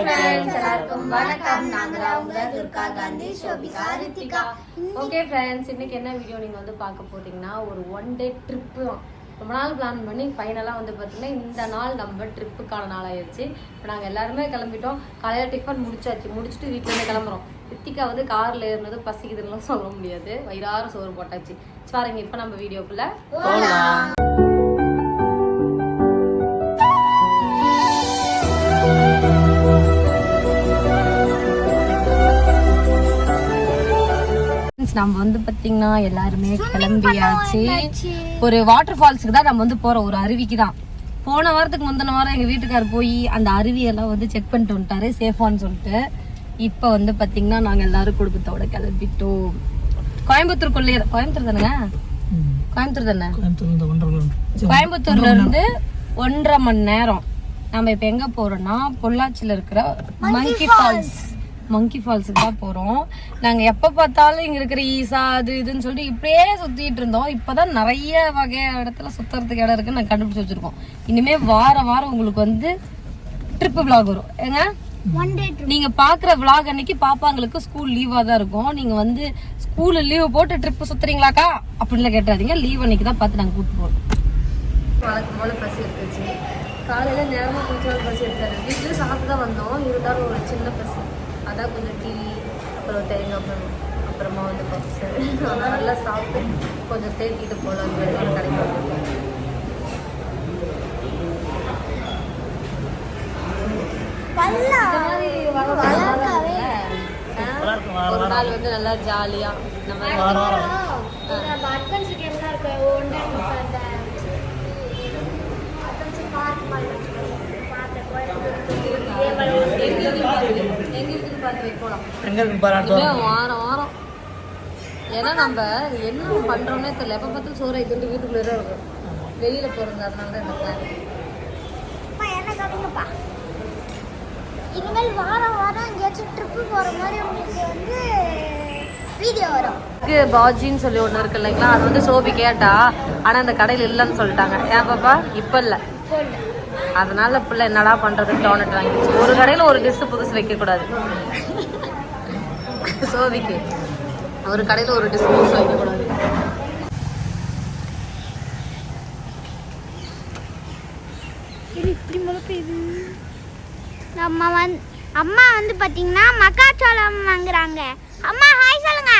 Friends எல்லாருக்கும் வணக்கம். நாங்க அவங்க துர்கா காந்தி சோபிகா ரித்திகா. ஓகே ஃப்ரெண்ட்ஸ் இன்னைக்கு என்ன வீடியோ நீங்கள் வந்து பார்க்க போறீங்கன்னா ஒரு ஒன் டே ட்ரிப்பு தான். ரொம்ப நாள் பிளான் பண்ணி ஃபைனலாக வந்து பார்த்தீங்கன்னா இந்த நாள் நம்ம ட்ரிப்புக்கான நாள் ஆயிடுச்சு இப்போ நாங்கள் எல்லாருமே கிளம்பிட்டோம். காலையில் டிஃபன் முடிச்சாச்சு. முடிச்சுட்டு வீட்டிலேருந்து கிளம்புறோம். ரித்திகா வந்து காரில் ஏறினது பசிக்குதுன்னுலாம் சொல்ல முடியாது. வயிறார சோறு போட்டாச்சு. பாருங்க இப்போ நம்ம வீடியோக்குள்ள நம்ம வந்து பாத்தீங்கன்னா எல்லாருமே கிளம்பியாச்சு. ஒரு வாட்டர் ஃபால்ஸுக்கு தான் நம்ம வந்து போறோம் ஒரு அருவிக்கு தான். போன வாரத்துக்கு முந்தின வாரம் எங்க வீட்டுக்காரர் போய் அந்த அருவியெல்லாம் வந்து செக் பண்ணிட்டு வந்துட்டாரு. சேஃபான்னு சொல்லிட்டு. இப்போ வந்து பாத்தீங்கன்னா நாங்க எல்லாரும் குடும்பத்தோட கிளம்பிட்டோம். கோயம்புத்தூருக்குள்ளே கோயம்புத்தூர் தானேங்க? கோயம்புத்தூர் தானே? கோயம்புத்தூர்ல இருந்து ஒன்றரை மணி நேரம். நம்ம இப்ப எங்க போறோம்னா பொள்ளாச்சியில இருக்கிற மங்கி ஃபால்ஸ் மங்கி ஃபால்ஸுக்கு தான் போறோம். நாங்க எப்ப பார்த்தாலும் இங்க இருக்கிற ஈசா அது இதுன்னு சொல்லிட்டு இப்படியே சுத்திட்டு இருந்தோம். இப்பதான் நிறைய வகை இடத்துல சுத்துறதுக்கு இடம் இருக்குன்னு நாங்க கண்டுபிடிச்சு வச்சிருக்கோம். இனிமே வார வாரம் உங்களுக்கு வந்து ட்ரிப் vlog வரும். ஏங்க? நீங்க பாக்குற vlog அன்னைக்கு பாப்பாங்களுக்கு ஸ்கூல் லீவா தான் இருக்கும். நீங்க வந்து ஸ்கூல்ல லீவ் போட்டு ட்ரிப் சுத்துறீங்களாக்கா? அப்படின்லாம் கேட்டாதீங்க லீவ் அன்னைக்கு தான் பார்த்து நாங்க கூட்டு போறோம். வழக்கம் போல பசி எடுத்துச்சு காலையில நேரமா குளிச்சாலும் பசி எடுத்தாரு வீட்டுல சாப்பிட்டு தான் வந்தோம். இருந்தாலும் ஒரு சின்ன பசி. அதான் கொஞ்சம் டீ அப்புறம் தேங்காய் அப்புறமா வந்து பப்ஸ். அதெல்லாம் நல்லா சாப்பிட்டு கொஞ்சம் தேக்கிட்டு போகலாம். கடைக்கு வந்துருக்கோம் இந்த மாதிரி வர வர நல்லா இருக்குல்ல? ஆ? ஒரு நாள் வந்து நல்லா ஜாலியா இந்த மாதிரி நம்ம அட்வென்ச்சர் கேம்லாம் இருக்கு. ஒன் டைம் அந்த அட்வென்ச்சர் பார்க் மாதிரி பார்த்தேன் கோயம்புத்தூர் எங்க இருக்குன்னு பார்த்து வை. எங்க இருக்குன்னு பார்த்து வை, போலாம் எங்க இருக்கு பாரு அடுத்த இனிமே வாரம். வாரம் ஏன்னா நம்ம என்ன பண்றோம்னே தெரியல. எப்ப பார்த்தாலும் சோறு ஆயிட்டு வீட்டுக்குள்ளே இருக்கும். வெளியில போறது அதனால தான் இந்த பிளான் இனிமேல் வாரம் வாரம் எங்கேயாச்சும் ட்ரிப்பு போகிற மாதிரி உங்களுக்கு வந்து வீடியோ வரும். பாஜின்னு சொல்லி ஒன்று இருக்கு இல்லைங்களா? அது வந்து சோபி கேட்டா ஆனா அந்த கடையில் இல்லைன்னு சொல்லிட்டாங்க. ஏன் பாப்பா? இப்ப இல்ல. அதனால பிள்ளை என்னடா பண்றதுன்னு டோனட் வாங்கிச்சு ஒரு கடையில ஒரு டிஷ்ஷு புதுசு வைக்க கூடாது ஒரு கடையில ஒரு டிஷ் புதுசு வைக்க கூடாது இது? நம்ம வந்து அம்மா வந்து பார்த்தீங்கன்னா மக்காச்சோளம் வாங்குறாங்க. அம்மா ஹாய் சொல்லுங்க.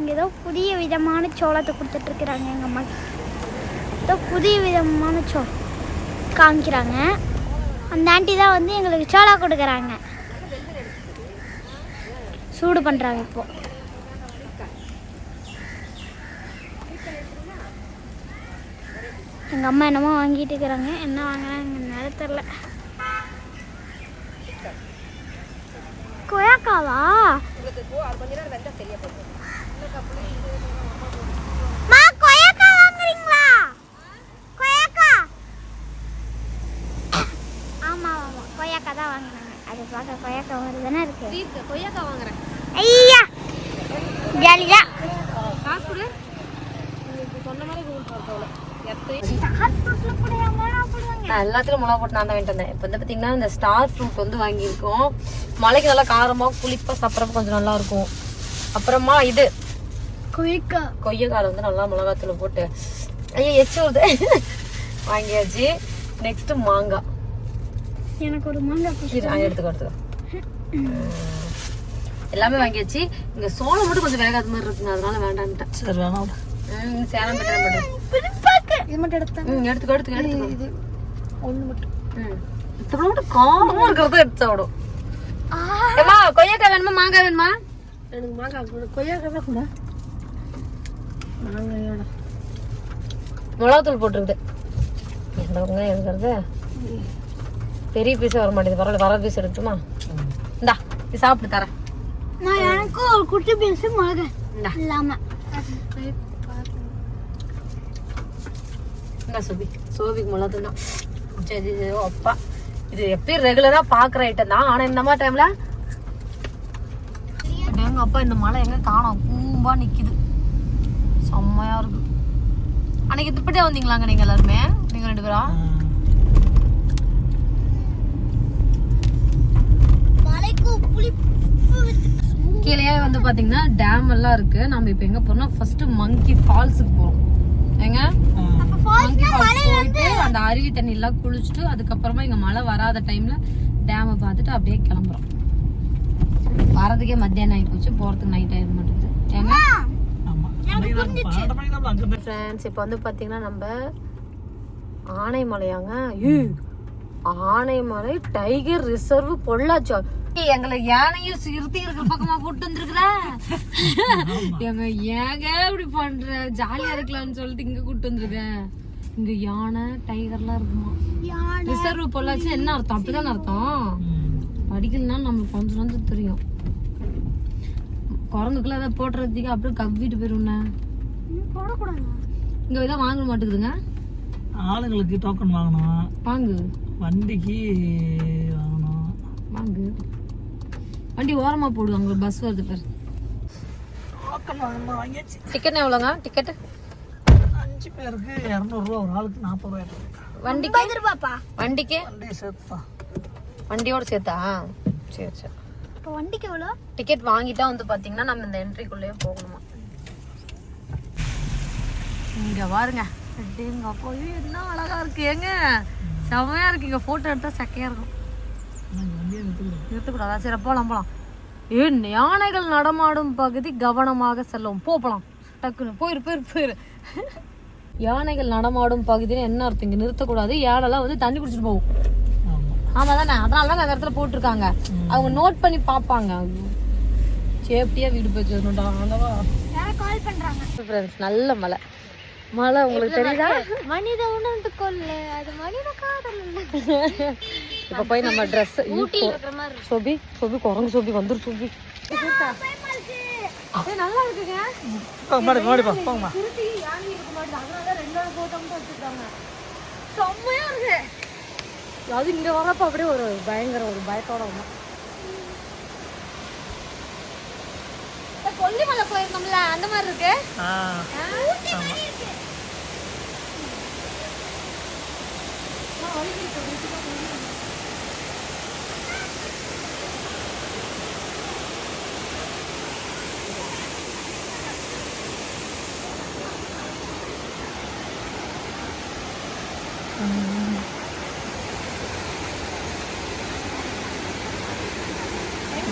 இங்கே ஏதோ புதிய விதமான சோளத்தை கொடுத்துட்டு இருக்கிறாங்க எங்கள் அம்மா. ஏதோ புதிய விதமான சோ காமிக்கிறாங்க. அந்த ஆண்டி தான் வந்து எங்களுக்கு சோளம் கொடுக்குறாங்க. சூடு பண்ணுறாங்க இப்போ. எங்கள் அம்மா என்னமோ வாங்கிட்டு இருக்கிறாங்க. என்ன வாங்குறாங்கன்னு தெரில கொயாக்காவா மா கொய்யாக்கா வாங்குறீங்களா? கொய்யாக்கா? ஆமா ஆமா. கொய்யாக்கா தான் வாங்குறாங்க அது பார்க்க கொய்யாக்கா மாதிரி தானே இருக்கு. வாங்குறேன். ஐயா! ஜாலியா காசு கொடு. உங்களுக்கு சொன்ன மாதிரி கூகுள் பார்த்தோம்ல நான் எல்லாத்துலயும் மிளகா போட்டு நான் தான் வாங்கிட்டு வந்தேன். இப்போ வந்து பார்த்தீங்கன்னா இந்த ஸ்டார் ஃப்ரூட் வந்து வாங்கியிருக்கோம். மலைக்கு நல்லா காரமாக புளிப்பாக சாப்பிட்றப்ப கொஞ்சம் நல்லா இருக்கும். அப்புறமா இது. கொய்யாக்கா கொய்யக்கால வந்து நல்லா மிளகாத்தூள் போட்டு ஐயோ எச்சு வருது வாங்கியாச்சு. நெக்ஸ்ட் மாங்காய் எனக்கு ஒரு மாங்காய் எடுத்துக்கோ எடுத்துக்கோ. எல்லாமே வாங்கியாச்சு. இங்க சோளம் மட்டும் கொஞ்சம் வேகாத மாதிரி இருக்குங்க. அதனால வேண்டான்ட்டேன் சரி வேணாம். ம், சேலம் பட்டேன் இது மட்டும் எடுத்தேன் ம் எடுத்துக்கோ எடுத்துக்கோ எடுத்துக்கோ. இது. ஒன்று மட்டும். ம். இத்தனை மட்டும் இருக்கிறத எடுத்து சாப்பிடும் ஏமா கொய்யாக்காய் வேணுமா மாங்காய் வேணுமா? எனக்கு மாங்காய் கூட கொய்யாக்காய் தான் மிளகாத்தூள் போட்டுருக்குது. எந்த வெங்காயம் இருக்கிறது பெரிய பீஸே வர மாட்டேங்குது. பரவாயில்ல வர பீஸ் எடுத்துமா இந்தா இது சாப்பிட்டு தரேன். நான் எனக்கும் ஒரு குட்டி பீஸ் இந்தா. இல்லாம. என்ன சோபி. சோபிக்கு மிளகாத்தூள் தான். சரி அப்பா. இது எப்பயும் ரெகுலரா பாக்குற ஐட்டம் தான். ஆனா இந்த மாதிரி டைம்ல எங்க அப்பா இந்த மலை எங்க காணோம்? கூம்பா நிக்குது. செம்மையாக இருக்கு. அன்னைக்கு திருப்பதியாக வந்தீங்களாங்க நீங்கள் எல்லாருமே? நீங்கள் ரெண்டு பேரா? கீழே வந்து பார்த்தீங்கன்னா டேம் எல்லாம் இருக்கு. நம்ம இப்போ எங்கே போகிறோம்னா ஃபர்ஸ்ட் மங்கி ஃபால்ஸுக்கு போகிறோம் ஏங்க? மங்கி ஃபால்ஸ் போயிட்டு அந்த அருவி தண்ணியெல்லாம் குளிச்சுட்டு அதுக்கப்புறமா இங்கே மழை வராத டைமில் டேமை பார்த்துட்டு அப்படியே கிளம்புறோம். வரதுக்கே மத்தியானம் ஆகி போச்சு. போகிறதுக்கு நைட் ஆகிட மாட்டேங்குது ஏன்னா ஃப்ரெண்ட்ஸ் இப்போ வந்து பார்த்தீங்கன்னா நம்ம ஆனைமலையாங்க. Anamalai tiger reserve Pollachi. எங்களை யானையும் சிறுத்தை இருக்கிற பக்கமா கூட்டு வந்திருக்கிற? எங்க ஏங்க இப்படி பண்ற? ஜாலியா இருக்கலாம்னு சொல்லிட்டு இங்க கூட்டு வந்திருக்க. இங்க யானை டைகர்லாம் இருக்குமா? ரிசர்வ் பொள்ளாச்சி என்ன அர்த்தம்? அப்படிதானே அர்த்தம்? படிக்கலன்னா நம்மளுக்கு கொஞ்சம் கொஞ்சம் தெரியும். குரங்குக்குள்ள ஏதாவது போட்டுறதுக்கு அப்படியே கவ்விட்டு போயிரும்ண்ணே போடக்கூடாது? இங்க இதான் வாங்க மாட்டேங்குதுங்க. ஆளுங்களுக்கு டோக்கன் வாங்கணும். வாங்கு. வண்டிக்கு வாங்கணும். வாங்கு. வண்டி ஓரமா போடு அங்க பஸ் வருது பேர். டோக்கன் வாங்கணும்? வாங்கியாச்சு. டிக்கெட் எவ்வளோங்க? டிக்கெட் அஞ்சு பேருக்கு இரநூறுவா ஒரு ஆளுக்கு நாற்பது ரூபாய் வண்டிக்கு? வண்டிக்கு? வண்டியோட சேர்த்தா? சரி சரி. இப்போ வண்டிக்கு எவ்வளோ? டிக்கெட் வாங்கிட்டா வந்து பாத்தீங்கன்னா நம்ம இந்த என்ட்ரிக்குள்ளேயே போகணுமா? இங்க பாருங்க. எங்க அப்பா ஐயோ, என்ன அழகா இருக்கு. ஏங்க செமையா இருக்கு. இங்க போட்டோ எடுத்தா சக்கையா இருக்கும். நிறுத்தக்கூடாதா. சரி போலாம் போலாம். ஏன் யானைகள் நடமாடும் பகுதி கவனமாக செல்லும். போ போலாம். டக்குன்னு. போயிரு போயிரு போயிரு. யானைகள் நடமாடும் பகுதின்னு என்ன அர்த்தம்? இங்க நிறுத்தக்கூடாது. யானைலாம் வந்து தண்ணி குடிச்சிட்டு போகும் ஆமா தானே அதனால தான் அந்த இடத்துல போட்டிருக்காங்க. அவங்க நோட் பண்ணி பார்ப்பாங்க. சேஃப்டியா வீடு போய் சேரணும்டா ஆண்டவா யாரை கால் பண்றாங்க. ஃப்ரெண்ட்ஸ் நல்ல மலை மலை உங்களுக்கு தெரியுதா? மனித உணர்ந்து கொள்ளு. அது மனித காதல் இப்ப போய் நம்ம ட்ரெஸ். சோபி சோபி குரங்கு சோபி வந்துரு சோபி. நல்லா இருக்குங்க. மாடி போங்கம்மா இருக்க அதனால வச்சிருக்காங்க செம்மையா இருக்கு. அது இங்க வரப்ப அப்படியே ஒரு பயங்கர ஒரு பயத்தோட வந்தோம். கொல்லிமலை போயிருந்தோம்ல அந்த மாதிரி இருக்கு? ஆ.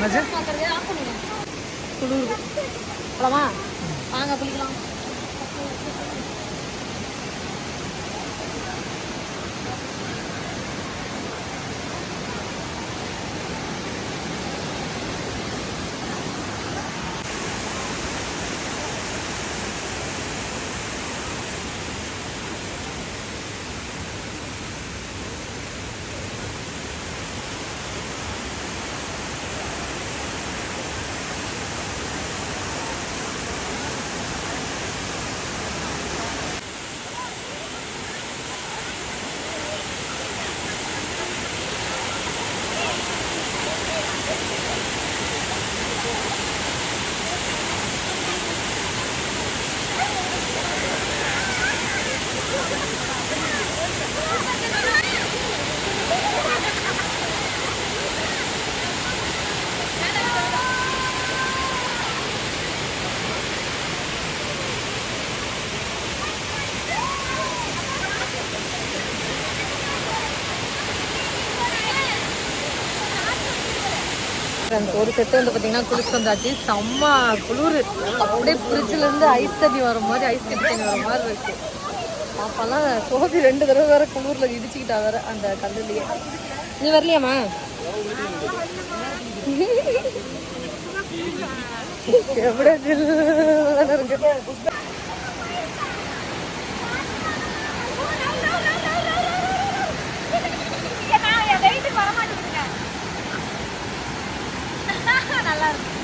குளிர் போலாமா வாங்க குளிக்கலாம் ஒரு செட்டு வந்து பார்த்தீங்கன்னா குளிச்சு வந்தாச்சு. செம்ம குளிர். அப்படியே ஃப்ரிட்ஜில் இருந்து ஐஸ் தண்ணி வர மாதிரி ஐஸ் கட்டி தண்ணி வர மாதிரி இருக்கு. அப்பெல்லாம் சோபி ரெண்டு தடவை வேற குளிர்ல இடிச்சுக்கிட்டா வேற அந்த கல்லுலயே. நீ வரலையாம்மா? எவ்வளோ இருக்கு. நல்லா இருக்கும்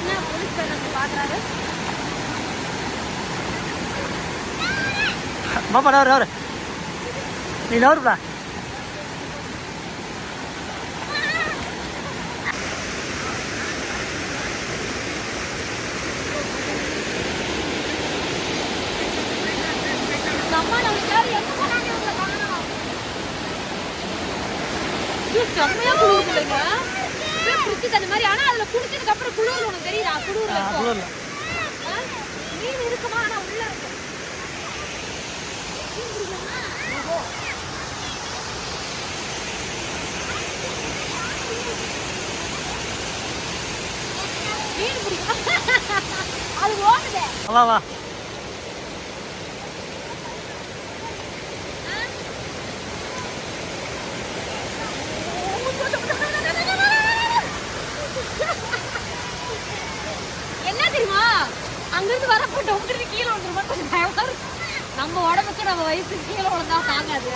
என்ன போலீஸ் பாக்குறாரு பாப்பா நவரு நவரு நீ நவருப்பா அம்மா நம்ம எல்லாரும் எங்க போனாங்க இவங்களை காணோம். செம்மையா குளிர் இல்லைங்க. அந்த மாதிரி ஆனா அதுல குடிச்சதுக்கு அப்புறம் குளிர் உனக்கு தெரியுதா? குளிர் குளிர்ல? மீன் இருக்குமா? ஆனா உள்ள மீன் பிடிக்கும்? அது ஓடுதே. வா வா என்ன தெரியுமா அங்கிருந்து வரப்போ டொம்புட்டு கீழே விழுந்துருமா கொஞ்சம் பயமா இருக்கு. நம்ம உடம்புக்கு நம்ம வயசுக்கு கீழே விழுந்தா தாங்காது.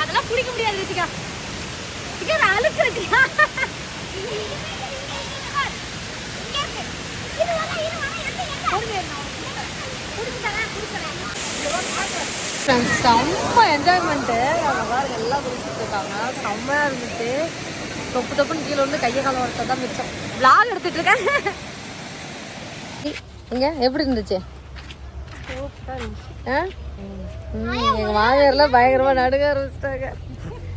அதெல்லாம் பிடிக்க முடியாது ரித்திகா. ரித்திகா அழுக்கு இருக்கியா செம்ம என்ஜாய்மெண்ட்டு அவங்க எல்லாம் குடிச்சிட்டு இருக்காங்க. செம்மையாக இருந்துட்டு தொப்பு தொப்புன்னு கீழே வந்து கையை காலம் வரத்த தான் மிச்சம். விளாக் எடுத்துட்டு இருக்கேன். இங்க எப்படி இருந்துச்சு? ஆ? ம், எங்க மாமியார்லாம் பயங்கரமா நடுங்க ஆரம்பிச்சிட்டாங்க.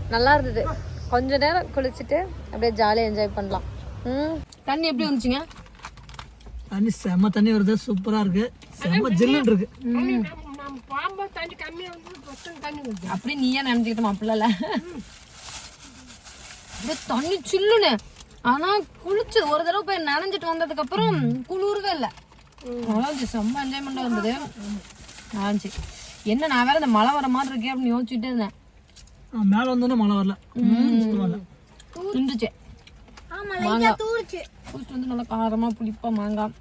நல்லா இருந்தது. கொஞ்ச நேரம் குளிச்சுட்டு அப்படியே ஜாலியாக என்ஜாய் பண்ணலாம். ம். தண்ணி எப்படி வந்துச்சுங்க? தண்ணி செம்ம தண்ணி வருது. சூப்பரா இருக்கு. செம்ம ஜில்லுன்னு இருக்கு. அப்படியே நீயே நினைச்சுக்கிட்டோம் அப்படில தண்ணி சில்லுன்னு ஆனா குளிச்சு ஒரு தடவை போய் நனைஞ்சிட்டு வந்ததுக்கு அப்புறம் குளிர்வே இல்லை. செம்ம என்ஜாய்மெண்டா இருந்தது. ஆச்சு என்ன நான் வேற இந்த மழை வர மாதிரி இருக்கே அப்படின்னு யோசிச்சுட்டே இருந்தேன். ஆ, மேல வந்தோன்னே மழை வரல. லைட்டா தூரிச்சு. குளிச்சுட்டு வந்து நல்லா காரமா புளிப்பா மாங்காய்.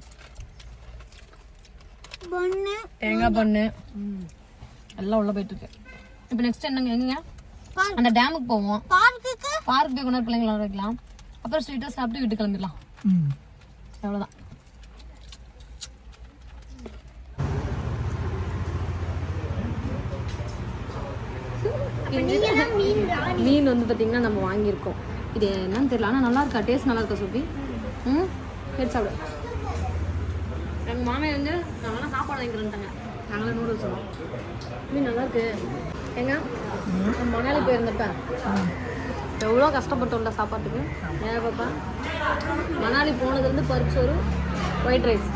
பொண்ணு. தேங்காய் பண்ணு. எல்லாம் உள்ள போயிட்டு இருக்கு இப்போ நெக்ஸ்ட் என்னங்க எங்க. அந்த டேமுக்கு போவோம். பார்க்குக்கு பார்க் போய் கொண்டாந்து பிள்ளைங்களை விளையாட வைக்கலாம். அப்புறம் ஸ்வீட்டாக சாப்பிட்டு வீட்டுக்கு கிளம்பிடலாம். ம். அவ்வளோதான் மீன் வந்து பார்த்தீங்கன்னா நம்ம வாங்கியிருக்கோம். இது என்னன்னு தெரியல ஆனால் நல்லா இருக்கா? டேஸ்ட் நல்லா இருக்கா சுபி? ம்? எடுத்து சாப்பிடு. எங்கள் மாமியார் வந்து நாங்களாம் சாப்பாடு வாங்கிக்கிறேன்ட்டாங்க. நாங்களாம் நூடுல்ஸ் சொன்னோம் மீன் நல்லா இருக்கு. எங்க? நம்ம மணாலி போயிருந்தப்ப. எவ்வளோ கஷ்டப்பட்டோம்ல சாப்பாட்டுக்கு. ஏன் பாப்பா? மணாலி போனதுலேருந்து பருப்பு சோறு ஒயிட் ரைஸ்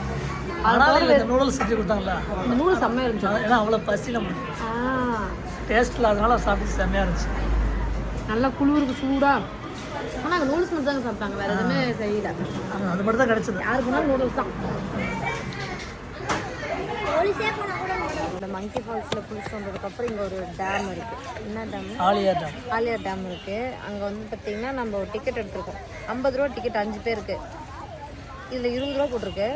நூடுல்ஸ் செஞ்சு கொடுத்தாங்கல்ல. இந்த நூறு செம்மையாக இருந்துச்சு. ஏன்னா அவ்வளோ பசி நம்ம ஆ. டேஸ்ட் இல்லாதனால சாப்பிட்டு செம்மையா இருந்துச்சு. நல்லா குளிருக்கு சூடாக ஆனால் அங்கே நூடுல்ஸ் மட்டும் தாங்க சாப்பிட்டாங்க. வேறு எதுவுமே செய்யல. அது மட்டும் தான் கிடைச்சது. யாருக்கு போனாலும் நூடுல்ஸ் தான். போலீஸே போனா கூட இந்த மங்கி ஃபால்ஸில் குளிச்சுட்டு வந்ததுக்கப்புறம் இங்கே ஒரு டேம் இருக்குது என்ன dam Aliya dam Aliyar dam இருக்குது அங்கே வந்து பார்த்தீங்கன்னா நம்ம ஒரு டிக்கெட் எடுத்திருக்கோம். ஐம்பது ரூபா டிக்கெட் அஞ்சு பேருக்கு. இதில் இருபது ரூபா போட்டிருக்கு.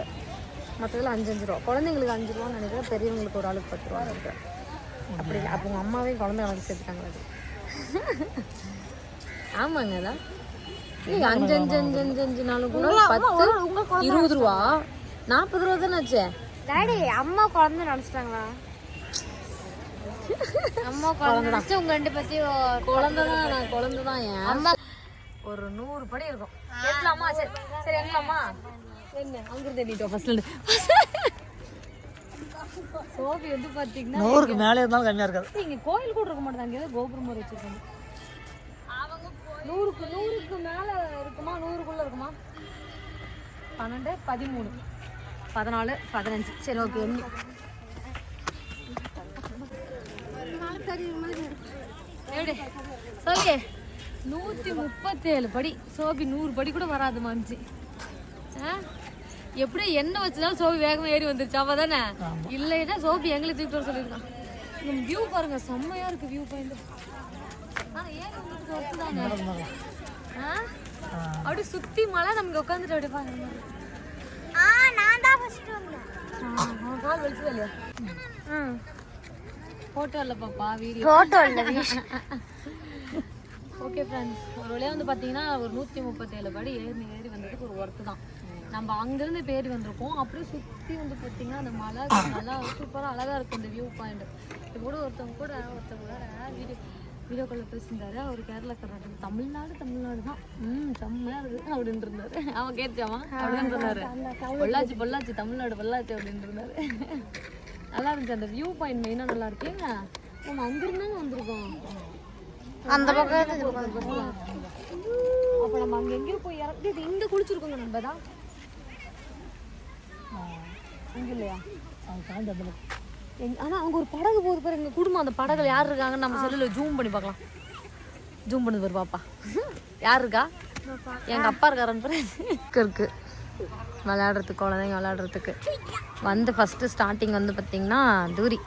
மற்றதில் அஞ்சு அஞ்சு ரூபா. குழந்தைங்களுக்கு அஞ்சு ரூபான்னு நினைக்கிறேன். பெரியவங்களுக்கு ஒரு ஆளுக்கு பத்து ரூபா இருக்கு அப்படி அப்போ உங்கள் அம்மாவே குழந்தை கணக்கு சேர்த்துட்டாங்க அது ஆமாங்க அதான். அஞ்சு அஞ்சு அஞ்சு அஞ்சு அஞ்சு நாலு கூட பத்து இருபது ரூபா. நாற்பது ரூபா தானே ஆச்சு? டாடி அம்மா குழந்தை நினைச்சிட்டாங்களா? அம்மா குழந்தை நினைச்சு உங்க ரெண்டு பத்தியும் குழந்தை தான் நான் குழந்தை தான் ஏன்? ஒரு நூறு படி இருக்கும். ஏற்றலாமா சரி சரி ஏற்றலாமா என்ன அங்கிருந்து எண்ணிட்டோம் ஃபர்ஸ்ட்ல சோபி வந்து பாத்தீங்கன்னா நூறுக்கு மேலே இருந்தாலும் கம்மியா இருக்காது. இங்க கோயில் கூட இருக்க மாட்டாங்க. அங்கே கோபுரம் மாதிரி வச்சிருக்காங்க. நூறுக்கு நூறுக்கு மேல இருக்குமா? நூறுக்குள்ள இருக்குமா? பன்னெண்டு பதிமூணு. பதினாலு பதினஞ்சு. சரி ஓகே எண்ணி. எப்படி சொல்லு நூற்றி முப்பத்தேழு படி. சோபி நூறு படி கூட வராது மாமிச்சு. ஆ? எப்படி எண்ணெய் வச்சுதான் சோபி வேகமாக ஏறி வந்துருச்சு. அவ தானே இல்லைன்னா சோபி எங்களுக்கு தூக்கிட்டு வர சொல்லியிருக்கான். நம்ம வியூ பாருங்க செம்மையா இருக்கு வியூ பாயிண்ட் ஆனால் ஏறி வந்துருக்கு ஒர்த்து தானே ஆ? அப்படியே சுத்தி மலை நமக்கு உட்காந்துட்டு அப்படியே பாருங்க. ஆ நான் தான் ஃபர்ஸ்ட் வந்தேன் அவன் கால் வலிச்சது இல்லையா? ம் ஃபோட்டோ இல்லை பாப்பா வீடியோ போட்டோ இல்ல ஓகே ஃப்ரெண்ட்ஸ் ஒரு வழியாக வந்து பார்த்தீங்கன்னா ஒரு நூற்றி முப்பத்தேழு படி ஏறி ஏறி வந்ததுக்கு ஒரு ஒர்க்கு தான். நம்ம அங்கேருந்து பேரி வந்திருக்கோம். அப்படியே சுற்றி வந்து பார்த்தீங்கன்னா அந்த மலை நல்லா சூப்பராக அழகாக இருக்கும் இந்த வியூ பாயிண்ட் இப்போ கூட ஒருத்தவங்க கூட ஒருத்தவங்க வேற வீடியோ வீடியோ காலில் பேசியிருந்தாரு. அவர் கேரளாக்காரர் தமிழ்நாடு தமிழ்நாடு தான். ம் இருக்குது அப்படின்ட்டு இருந்தாரு. அவன் கேட்டாவான் அப்படின்னு இருந்தாரு பொள்ளாச்சி பொள்ளாச்சி தமிழ்நாடு பொள்ளாச்சி அப்படின்ட்டு இருந்தாரு. நல்லா இருந்துச்சு அந்த வியூ பாயிண்ட் மெயினாக நல்லா இருக்கு. நம்ம அங்கிருந்தாங்க வந்திருக்கோம். அந்த பக்கம் அப்ப நம்ம அங்க எங்கேயோ போய் இறங்கி இது இங்க குளிச்சிருக்கோங்க நம்ம தான். அங்க இல்லையா? அது தாண்டி அதில் எங்க ஆனா அங்க ஒரு படகு போகுது பாரு எங்க குடும்பம். அந்த படகுல யார் இருக்காங்கன்னு நம்ம செல்லுல ஜூம் பண்ணி பார்க்கலாம். ஜூம் பண்ணி பாரு பாப்பா. யார் இருக்கா? எங்க அப்பா இருக்காருன்னு பாரு. இருக்கு, இருக்கு. விளையாடுறதுக்கு குழந்தைங்க விளையாடுறதுக்கு. வந்து ஃபர்ஸ்ட் ஸ்டார்டிங் வந்து பார்த்தீங்கன்னா தூரி.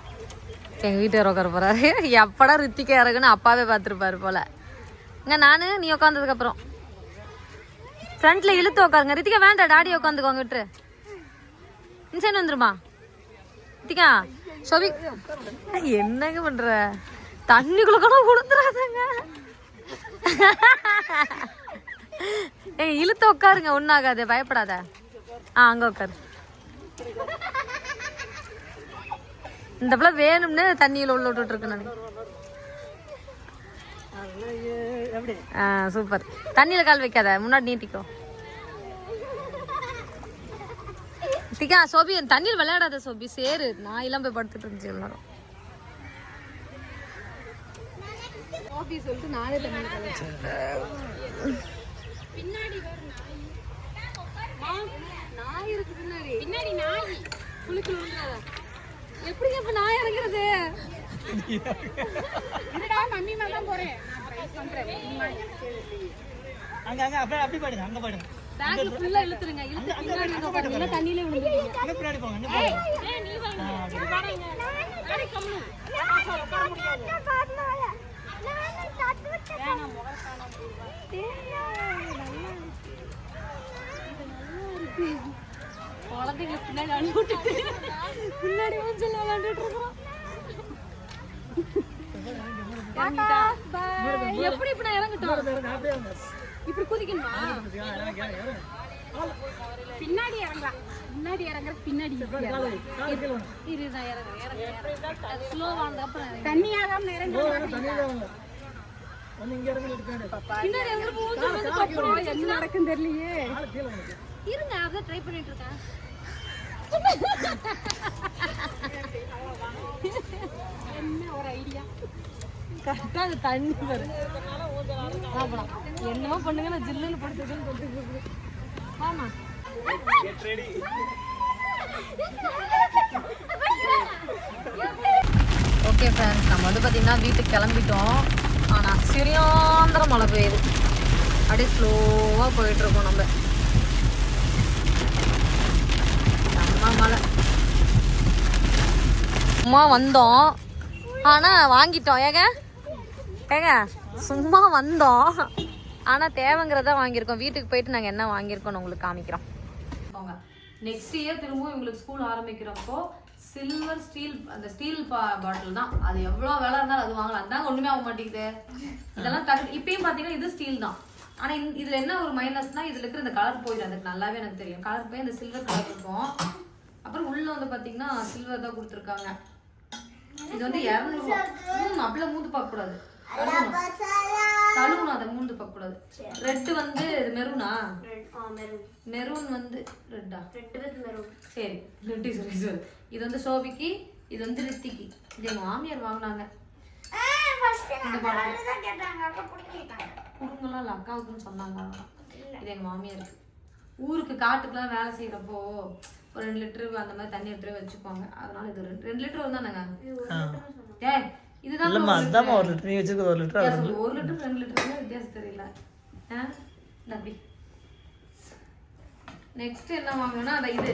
எங்கள் வீட்டுக்கார உட்கார போறாரு. எப்படா ரித்திகா இறங்குன்னு அப்பாவே பார்த்துருப்பாரு போல. இங்க நானு நீ உட்காந்ததுக்கு ஃப்ரண்ட்ல இழுத்து உட்காருங்க. ரித்திகா வேண்டாம் டாடி உட்காந்துக்கோங்க விட்டுரு. இன்சைன் வந்துருமா? ரித்திகா சோபி என்னங்க பண்ற? தண்ணிக்குள்ள கூட விழுந்துடாதங்க ஏங்க இழுத்து உட்காருங்க ஒன்றாகாது பயப்படாத. ஆ அங்கே உட்காரு இந்த பிள்ளை வேணும்னு தண்ணியில் உள்ள விட்டுட்டு இருக்கு நான். எப்படி? ஆ சூப்பர். தண்ணியில் கால் வைக்காத முன்னாடி நீட்டிக்கோ. திகா சோபி தண்ணியில் விளையாடாத சோபி சேரு. நான் எல்லாம் போய் படுத்துட்டு இருந்துச்சு எல்லாரும். சோபி சொல்லிட்டு நானே தண்ணியில் நாய். இருக்கு பின்னாடி. பின்னாடி நாய். குளிக்கல விழுந்துடாத எப்படிங்க இப்ப நாய் இறங்குறது? அங்க அங்க அப்படியே அப்படி போயிடுங்க. அங்க போயிடுங்க. பேக்ல ஃபுல்லா இழுத்துருங்க. இழுத்து பின்னாடி எங்க உட்காருங்க தண்ணியில விழுந்துருவீங்க அங்க பின்னாடி போங்க அங்க போங்க. குழந்தைங்களை பின்னாடி அனுப்பிட்டு பின்னாடி வந்து விளையாண்டுட்டு இருக்கிறோம் இறங்கிட்டா? எப்படி இப்ப நான் இறங்கட்டும். இப்படி குதிக்கணுமா பின்னாடி இறங்கலாம் முன்னாடி இறங்குற பின்னாடி இரு நான் இறங்குறேன் இறங்குறேன் அப்புறம் தண்ணியாகாம இறங்க பின்னாடி. இறங்குற என்ன நடக்கும் தெரியலையே இருங்க அதான் ட்ரை பண்ணிட்டு இருக்கேன் என்ன ஒரு ஐடியா கரெக்டா தண்ணி வரும் ஆமாம் என்னமோ பண்ணுங்க நான் ஜில்லுன்னு படுத்துக்கன்னு சொல்லிட்டு ஆமா. ஓகே ஃப்ரெண்ட்ஸ் நம்ம வந்து பார்த்தீங்கன்னா வீட்டுக்கு கிளம்பிட்டோம். ஆனால் சிறியாந்திர மழை பெய்யுது. அப்படியே ஸ்லோவாக போயிட்டுருக்கோம் நம்ம. நம்ம மழை. சும்மா வந்தோம். ஆனால் வாங்கிட்டோம். ஏங்க? ஏங்க? சும்மா வந்தோம். ஆனால் தேவைங்கிறத வாங்கியிருக்கோம். வீட்டுக்கு போயிட்டு நாங்கள் என்ன வாங்கியிருக்கோம்னு உங்களுக்கு காமிக்கிறோம். நெக்ஸ்ட் இயர் திரும்பவும் இவங்களுக்கு ஸ்கூல் ஆரம்பிக்கிறப்போ சில்வர் ஸ்டீல் அந்த ஸ்டீல் பாட்டில் தான். அது எவ்வளோ விலை இருந்தாலும் அது வாங்கலாம். அதாங்க ஒன்றுமே ஆக மாட்டேங்குது. இதெல்லாம் டக்கு இப்பயும் பார்த்தீங்கன்னா இது ஸ்டீல் தான். ஆனால் இந் இதில் என்ன ஒரு மைனஸ்னால் இதில் இருக்கிற இந்த கலர் போயிடும் அதுக்கு நல்லாவே எனக்கு தெரியும். கலர் போய் அந்த சில்வர் கலர் இருக்கும். அப்புறம் உள்ளே வந்து பார்த்தீங்கன்னா சில்வர் தான் கொடுத்துருக்காங்க. இது வந்து இரநூறுவா ம் அப்படிலாம் மூத்து பார்க்கக்கூடாது. தழுவணும். அதை மூந்து பார்க்கக்கூடாது ரெட்டு வந்து இது மெரூனா? மெரூன். வந்து ரெட்டா? சரி. ரெட்டி சரி சரி. இது வந்து சோபிக்கு இது வந்து ரித்திக்கு. இது மாமியார் வாங்கினாங்க. குடும்பம்லாம் இல்லை அக்காவுக்குன்னு சொன்னாங்க. இது எங்க மாமியாருக்கு. ஊருக்கு காட்டுக்குலாம் வேலை செய்யறப்போ ஒரு ரெண்டு லிட்டரு அந்த மாதிரி தண்ணி எடுத்துட்டு வச்சுக்குவாங்க. அதனால இது ரெண்டு ரெண்டு லிட்டர் வந்தானுங்க ஆ. இதுதான் இல்லம்மா ஒரு லிட்டர் நீ வச்சிருக்க ஒரு லிட்டர் வித்தியாசம் ஒரு லிட்டர் ரெண்டு லிட்டர் வித்தியாசம் தெரியல. ஆ? அப்படி. நெக்ஸ்ட் என்ன வாங்கினா அந்த இது.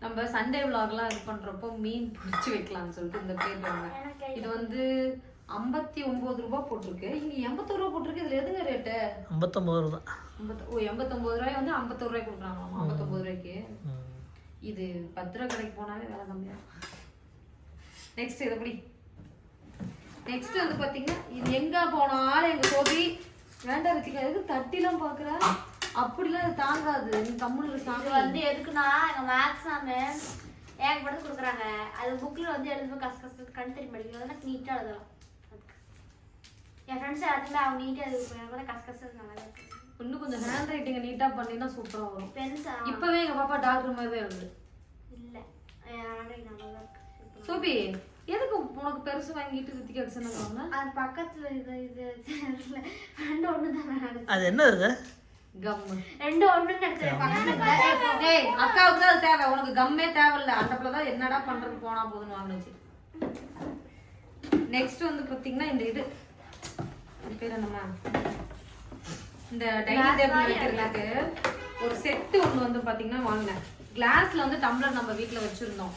நம்ம சண்டே விலாக்லாம் இது பண்றப்போ மீன் பொரிச்சு வைக்கலாம்னு சொல்லிட்டு இந்த பேர் வாங்க இது வந்து ஐம்பத்தி ஒன்பது ரூபாய் போட்டிருக்கு. இங்க எண்பத்தோரு ரூபா போட்டிருக்கு. இதுல எதுங்க ரேட்டு ஐம்பத்தொம்பது ரூபா ஐம்பத்தி ஓ எண்பத்தொன்பது ரூபாய் வந்து ஐம்பத்தோரு ரூபாய் கொடுக்குறாங்களாமா? ஐம்பத்தொன்பது ரூபாய்க்கு. இது பத்து ரூபா கடைக்கு போனாலே வேலை கம்மியா நெக்ஸ்ட் இது எப்படி நெக்ஸ்ட் வந்து பாத்தீங்கன்னா இது எங்க போனாலும் எங்க சோபி வேண்டாம் ரித்திகா எதுக்கு தட்டிலாம் பாக்குற? அப்படிலாம் இது தாங்காது. நீ கம்முனு இது தாங்க வந்து எதுக்குன்னா எங்க மேக்ஸ் மேம் ஏகப்பட்டது கொடுக்குறாங்க. அது புக்ல வந்து எழுதும்போது கச கச கண் தெரிய மாட்டேங்குது அதெல்லாம் நீட்டா எழுதலாம். அதுக்கு. என் ஃப்ரெண்ட்ஸ் எல்லாத்துக்குமே அவங்க நீட்டா எழுதுவாங்க கச கச நல்லா இருக்கு. இன்னும் கொஞ்சம் ஹேண்ட் ரைட்டிங்கை நீட்டா பண்ணினா சூப்பரா வரும். பென்ஸ் இப்பவே எங்க பாப்பா டாக்டர் மாதிரி தான் எழுது இல்ல இருக்கு. சோபி எதுக்கு உனக்கு பெருசு வாங்கிட்டு ரித்திகா சொன்னாங்க அது பக்கத்துல இது இது. ரெண்டு ஒண்ணு தான் அது என்ன இருக்கு கம்மு. ரெண்டு ஒண்ணு நினைச்சேன். ஏய் அக்காவுக்கு தான் அது தேவை. உனக்கு கம்மே தேவையில்ல. அந்த பிள்ளை தான் என்னடா பண்றது? போனா போதுன்னு வாங்கினுச்சு நெக்ஸ்ட் வந்து பாத்தீங்கன்னா இந்த இது. பேர் என்னம்மா? இந்த டைனிங் டேபிள் வைக்கிறதுக்கு ஒரு செட்டு ஒன்று வந்து பாத்தீங்கன்னா வாங்கினேன். கிளாஸ்ல வந்து டம்ளர் நம்ம வீட்ல வச்சிருந்தோம்.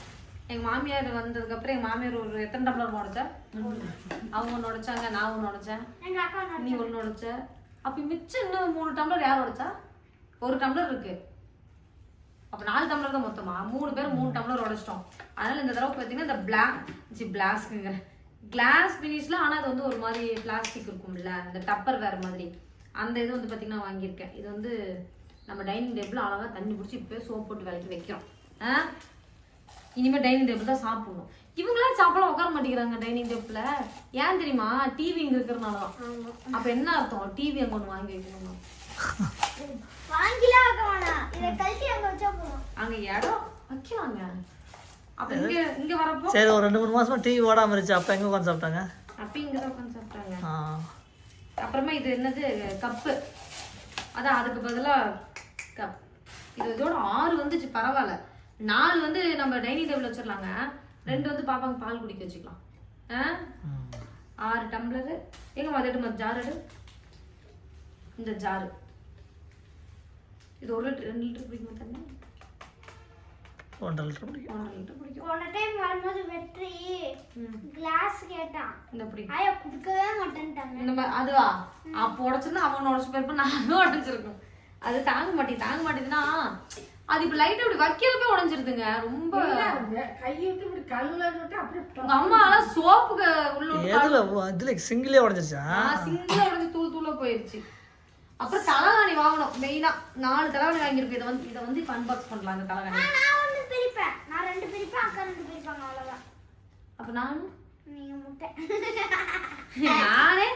எங்க மாமியார் வந்ததுக்கு அப்புறம் எங்க மாமியார் ஒரு எத்தனை டம்ளர் உடைச்சா? அவங்க ஒன்று உடைச்சாங்க நான் ஒன்று உடைச்சேன். நீ ஒன்று உடைச்ச? அப்ப மிச்சம் இன்னும் மூணு டம்ளர் யார் உடைச்சா? ஒரு டம்ளர் இருக்கு. அப்ப நாலு டம்ளர் தான் மொத்தமா. மூணு பேர் மூணு டம்ளர் உடைச்சிட்டோம். அதனால இந்த தடவை பார்த்தீங்கன்னா இந்த பிளாக் சி பிளாஸ்க்குங்க கிளாஸ் ஃபினிஷ்ல ஆனா அது வந்து ஒரு மாதிரி பிளாஸ்டிக் இருக்கும்ல. இந்த டப்பர் வேற மாதிரி. அந்த இது வந்து பார்த்தீங்கன்னா வாங்கியிருக்கேன். இது வந்து நம்ம டைனிங் டேபிள் அழகா தண்ணி பிடிச்சி இப்போ சோப் போட்டு விளக்கி வைக்கிறோம். ஆ இனிமே டைனிங் டேபிள் தான் சாப்பிடணும். இவங்களாம் சாப்பிட உட்கார மாட்டேங்கிறாங்க டைனிங் டேபிள்ல ஏன் தெரியுமா? டிவி இங்க இருக்கிறனால தான் அப்ப என்ன அர்த்தம்? டிவி அங்க ஒண்ணு வாங்கி வைக்கணும்? அங்க வச்சா போதும். அங்க இடம் வைக்கலாங்க. அப்ப இங்க இங்க வரப்போ சரி ஒரு ரெண்டு மூணு மாசமா டிவி ஓடாம இருந்துச்சு. அப்ப எங்க உட்காந்து சாப்பிட்டாங்க? அப்ப இங்க தான் உட்காந்து சாப்பிட்டாங்க. ஆ. அப்புறமா இது என்னது? கப்பு அதான் அதுக்கு பதிலா கப் இது இதோட ஆறு வந்துச்சு பரவாயில்ல. நாலு வந்து நம்ம டைனிங் டேபிள் வச்சிடலாங்க. ரெண்டு வந்து பாப்பாங்க பால் குடிக்க வச்சுக்கலாம். ஆறு டம்ளரு எங்க மதிட்டு மத்த ஜார் எடு. இந்த ஜாரு இது ஒரு லிட்டர் ரெண்டு லிட்டர் பிடிக்குமா தண்ணி ஒன்றரை லிட்டர் பிடிக்கும் ஒன்றரை லிட்டர் பிடிக்கும் போன டைம் வரும்போது வெற்றி. கிளாஸ் கேட்டான். இந்த பிடிக்கும் ஆயா குடுக்கவே மாட்டேன்ட்டாங்க. அதுவா? அப்போ உடச்சிருந்தா அவன் உடச்சு போயிருப்ப நான் உடச்சிருக்கும். அது தாங்க மாட்டேன் தாங்க மாட்டேங்குதுன்னா அது இப்ப லைட்டா இப்படி வைக்கிறப்ப உடஞ்சிருதுங்க. ரொம்ப கையிட்டு இப்படி கல்லுல விட்டு அப்படியே உங்க அம்மா எல்லாம் சோப்புக்கு உள்ள எதுல சிங்கிளே உடஞ்சிருச்சா? சிங்கிளா உடஞ்சி தூள் தூளா போயிருச்சு. அப்புறம் தலைகாணி வாங்கணும் மெயினா நாலு தலைகாணி வாங்கியிருக்கோம் இதை வந்து இதை வந்து இப்போ அன்பாக்ஸ் பண்ணலாம் இந்த தலைகாணி. நான் பிரிப்பேன். நான் ரெண்டு பிரிப்பேன் அக்கா ரெண்டு பிரிப்பாங்க அவ்வளவுதான். அப்ப நானும் நீங்க முட்டை. நானே?